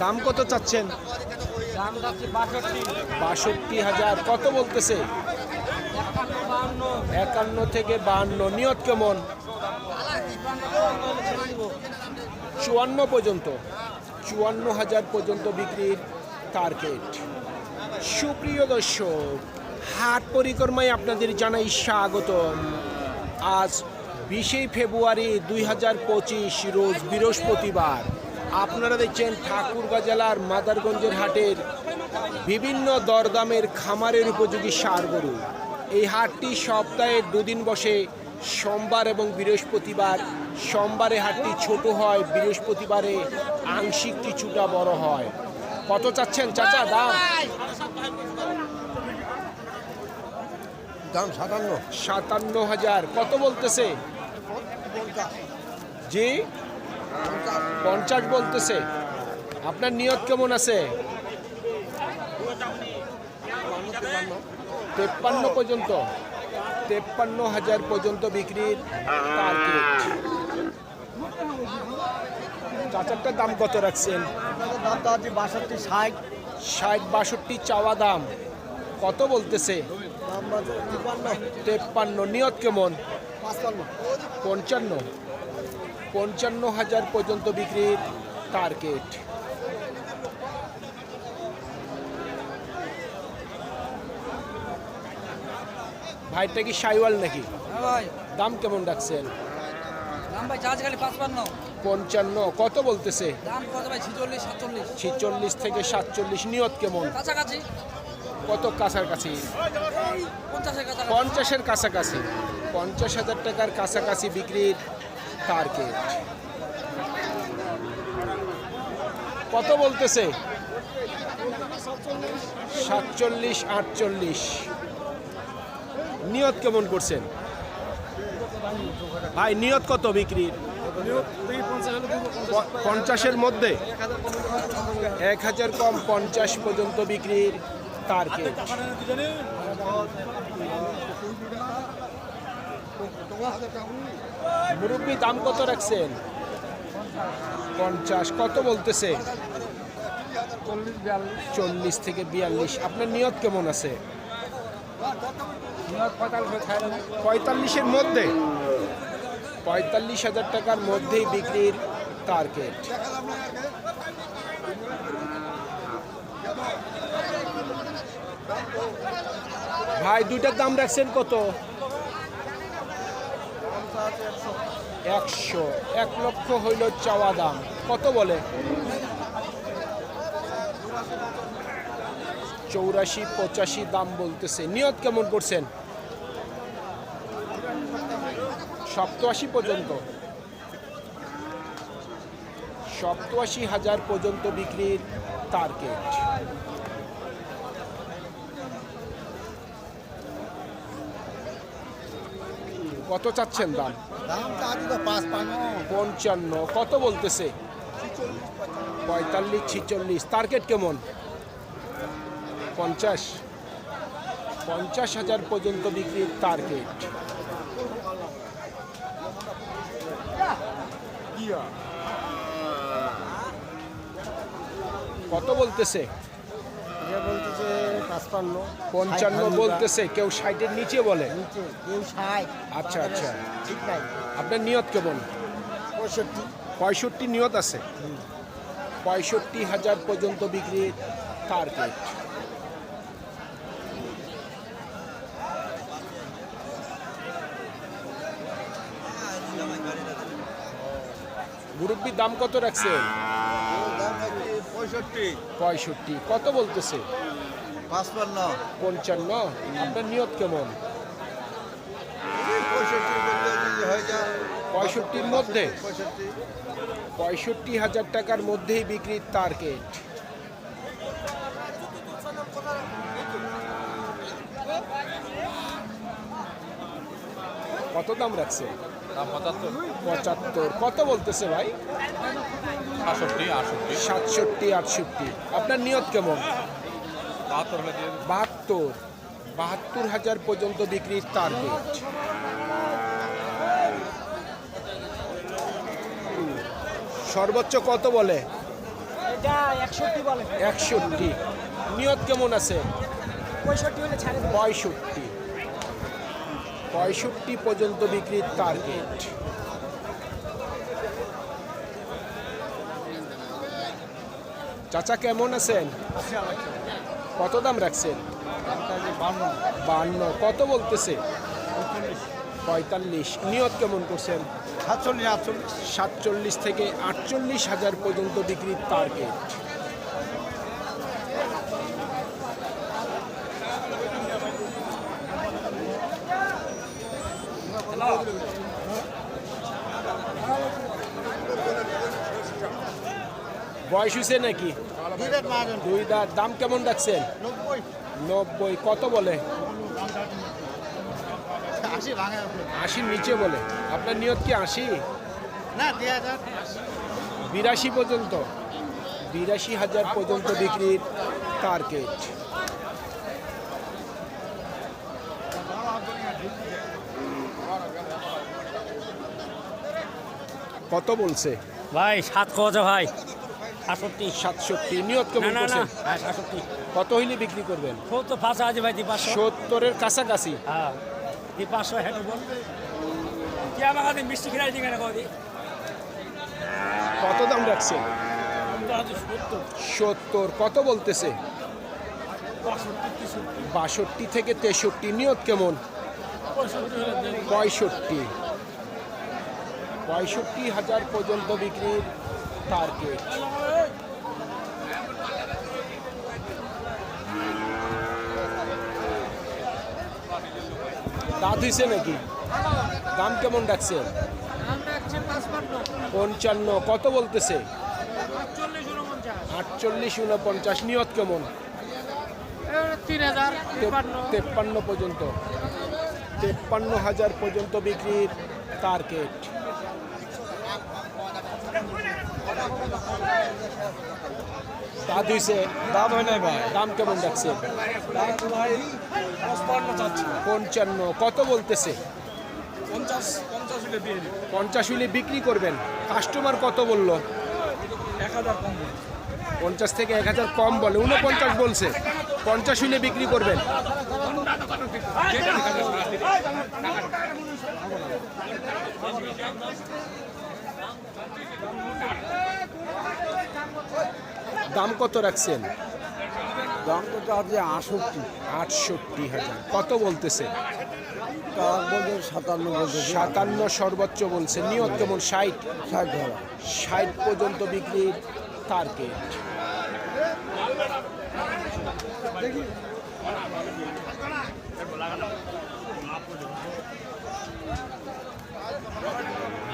দাম কত চাচ্ছেন? বাষট্টি। হাজার। কত বলতেছে? একান্ন থেকে বাহান্ন। নিয়ত কেমন? চুয়ান্ন পর্যন্ত। চুয়ান্ন হাজার পর্যন্ত বিক্রির টার্গেট সুপ্রিয় দর্শক হাট পরিক্রমায় আপনাদের জানাই স্বাগতম। আজ বিশে ফেব্রুয়ারি দুই হাজার পঁচিশ রোজ বৃহস্পতিবার। আপনারা দেখছেন ঠাকুরগাঁ জেলার মাদারগঞ্জের হাটের বিভিন্ন দরদামের খামারের উপযোগী সার গরু। এই হাটটি সপ্তাহে দুদিন বসে সোমবার এবং বৃহস্পতিবার। সোমবারে হাটটি ছোট হয় বৃহস্পতিবারে আংশিক কিছুটা বড় হয়। কত চাচ্ছেন চাচা? দাম? দাম সাতান্ন। সাতান্ন হাজার। কত বলতেছে? জি? পঞ্চাশ বলতেছে। আপনার নিয়ত কেমন আছে? তেপ্পান্ন পর্যন্ত। তেপ্পান্ন হাজার পর্যন্ত বিক্রির টার্গেট চাচারটার দাম কত রাখছেন? বাষট্টি ষাট ষাট, বাষট্টি চাওয়া দাম। কত বলতেছে? তেপ্পান্ন। নিয়ত কেমন? পঞ্চান্ন। পঞ্চান্ন হাজার পর্যন্ত বিক্রির টার্গেট। ভাইটা কি সাইওয়াল নাকি? হ্যাঁ ভাই। দাম কেমন পাঁচপান্ন। পঞ্চান্ন কত বলতেছে? ছিচল্লিশ থেকে সাতচল্লিশ নিয়ত কেমন? কত কাছাকাছি। পঞ্চাশের কাছাকাছি। পঞ্চাশ হাজার টাকার কাছাকাছি বিক্রির টার্গেট কত বলতেছে? সাতচল্লিশ, আটচল্লিশ। নিয়ত কেমন করছেন? ভাই, নিয়ত কত বিক্রির? পঞ্চাশের মধ্যে? এক হাজার কম পঞ্চাশ পর্যন্ত বিক্রির টার্গেট মুরব্বী দাম কত রাখছেন? পঞ্চাশ কত বলতেছে? চল্লিশ থেকে বিয়াল্লিশ। আপনার নিয়ত কেমন আছে? পঁয়তাল্লিশের মধ্যে? পঁয়তাল্লিশ হাজার টাকার মধ্যেই বিক্রির টার্গেট ভাই দুইটার দাম রাখছেন কত? একশো, এক লক্ষ হইল চাওয়া দাম। কত বলে? চৌরাশি, পঁচাশি দাম বলতেছে। নিয়ত কেমন করছেন? সপ্তআশি পর্যন্ত। সপ্তআশি হাজার পর্যন্ত বিক্রির টার্গেট কত চাচ্ছেন দাম? পঞ্চান্ন। কত বলতেছে? পঁয়তাল্লিশ ছিচল্লিশ। টার্গেট কেমন? পঞ্চাশ। পঞ্চাশ হাজার পর্যন্ত বিক্রির টার্গেট কত বলতেছে? যে বলতেছে পাঁচপান্ন। পঞ্চান্ন বলতেছে কেউ ষাটের নিচে বলে? নিচে কেউ ষাট। আচ্ছা, আচ্ছা। ঠিক নাই। আপনার নিয়ত কেমন? পঁয়ষট্টি। পঁয়ষট্টি নিয়ত আছে? পঁয়ষট্টি হাজার পর্যন্ত বিক্রির টার্গেট মুরব্বির দাম কত রাখছে? পঁয়ষট্টি। কত বলতেছে? পাঁচপান্ন। পঞ্চান্ন। আপনার নিয়ত কেমন? পঁয়ষট্টি পঁয়ষট্টির মধ্যে পঁয়ষট্টি। হাজার টাকার মধ্যেই বিক্রির টার্গেট। কত দাম রাখছে? পঁচাত্তর। কত বলতেছে ভাই? সাতষট্টি আটষট্টি। সাতষট্টি আটষট্টি। আপনার নিয়ত কেমন? বাহাত্তর বাহাত্তর। হাজার পর্যন্ত বিক্রির টার্গেট সর্বোচ্চ কত বলে? এটা একষট্টি বলে। একষট্টি। নিয়ত কেমন আছে? পঁয়ষট্টি হলে ছাড়ে। দেবো। পঁয়ষট্টি পর্যন্ত বিক্রির টার্গেট চাচা কেমন আছেন? কত দাম রাখছেন? বান্ন। কত বলতেছে? পঁয়তাল্লিশ। নিয়ত কেমন করছেন? সাতচল্লিশ আটচল্লিশ। সাতচল্লিশ থেকে আটচল্লিশ হাজার পর্যন্ত বিক্রির টার্গেট বয়স হয়েছে নাকি? দুই দাঁত দাম কেমন রাখছেন নব্বই। কত বলে? আশি আশির নিচে বলে। আপনার নিয়ত কি আশি? বিরাশি পর্যন্ত। বিরাশি হাজার পর্যন্ত বিক্রির টার্গেট কত বলছে? ভাই সাত কত ভাই? সাতষট্টি সাতষট্টি নিয়ত কেমন না না করছেন হ্যাঁ সাতষট্টি। কত হইলে বিক্রি করবেন? সত্তর পাঁচশো আছে ভাই দি পাঁচশো। সত্তরের কাছাকাছি। হ্যাঁ দি পাঁচশো বল কি আমার কাছে মিষ্টি খেলাই দিকে না কত দাম রাখছেন সত্তর। কত বলতেছে? বাষট্টি থেকে তেষট্টি নিয়ত কেমন? পঁয়ষট্টি। পঁয়ষট্টি হাজার পর্যন্ত বিক্রির টার্গেট দাঁত হয়েছে নাকি? দাম কেমন ডাকছে পঞ্চান্ন। কত বলতেছে? আটচল্লিশ উনপঞ্চাশ নিয়ত কেমন? তিন হাজার তেপ্পান্ন। পর্যন্ত। তেপ্পান্ন হাজার পর্যন্ত বিক্রির টার্গেট দাঁত হইছে দাম হয় নাই ভাই দাম কেমন ভাই পঞ্চান্ন কত বলতেছে পঞ্চাশ হলে বিক্রি করবেন কাস্টমার কত বলল পঞ্চাশ থেকে এক হাজার কম বলে উনপঞ্চাশ বলছে পঞ্চাশ হইলে বিক্রি করবেন দাম কত রাখছেন? দাম তো আছে আটষট্টি। আটষট্টি হাজার। কত বলতেছে? সাতান্ন সাতান্ন সর্বোচ্চ বলছে। নিয়ত কেমন? ষাট? ষাট ষাট পর্যন্ত বিক্রির টার্গেট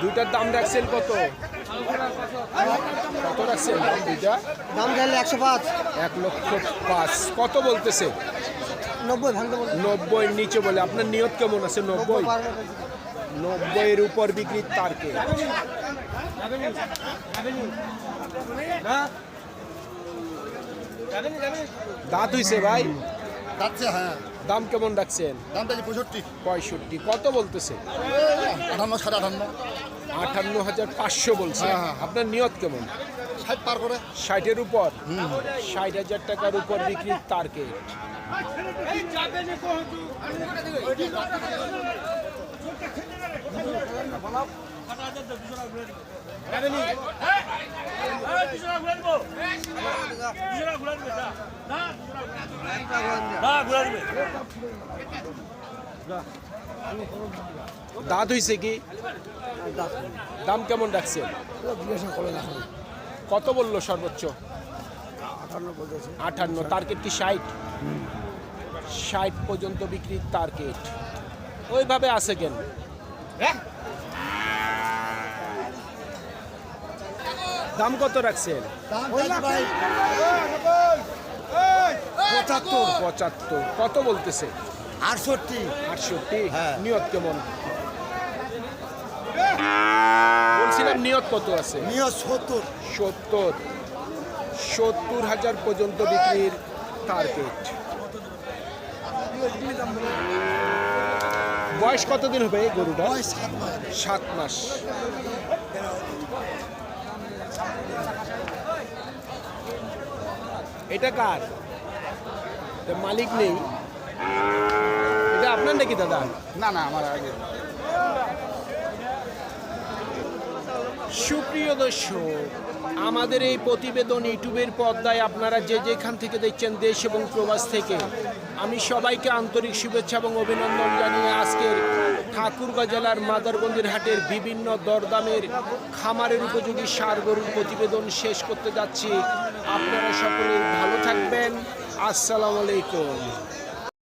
দুইটার দাম রাখছেন কত? কত রাখছেন দাম দুইটা? দাম চাইলে একশো পাঁচ। এক লক্ষ পাঁচ। কত বলতেছে? নব্বই নব্বই নিচে বলে। আপনার নিয়ত কেমন আছে নব্বই? নব্বইয়ের উপর বিক্রির টার্গেট দাঁত হইছে ভাই? হ্যাঁ। দাম কেমন রাখছেন? দাম পঁয়ষট্টি। পঁয়ষট্টি। কত বলতেছে? আটান্ন সাড়ে আটান্ন। আটান্ন হাজার পাঁচশো বলছে। হ্যাঁ, হ্যাঁ। আপনার নিয়ত কেমন? ষাট পার করে। ষাটের উপর? ষাট হাজার টাকার উপর বিক্রির টার্গেট দাঁত হইছে কি? দাম কেমন রাখছে? কত বলল সর্বোচ্চ? আটান্ন টার্গেট কি ষাট? ষাট পর্যন্ত বিক্রির টার্গেট ওইভাবে আছে কেন? দাম কত রাখছেন? পঁচাত্তর। পঁচাত্তর। কত বলতেছে? আটষট্টি। আটষট্টি? হ্যাঁ। নিয়ত কেমন? বলছিলাম নিয়ত কত আছে? নিয়ে সত্তর। সত্তর। সত্তর হাজার পর্যন্ত বিক্রির টার্গেট বয়স কতদিন হবে গরুটা সাত মাস। সাত মাস। এটা কার? মালিক নেই। এটা আপনার নাকি দাদা? না না আমার আগে সুপ্রিয় দর্শক আমাদের এই প্রতিবেদন ইউটিউবের পর্দায় আপনারা যে যেখান থেকে দেখছেন দেশ এবং প্রবাস থেকে আমি সবাইকে আন্তরিক শুভেচ্ছা এবং অভিনন্দন জানিয়ে আজকের ঠাকুরগাঁ জেলার মাদারগঞ্জের হাটের বিভিন্ন দরদামের খামারের উপযোগী সার গরুর প্রতিবেদন শেষ করতে যাচ্ছি। আপনারা সকলেই ভালো থাকবেন। আসসালামু আলাইকুম।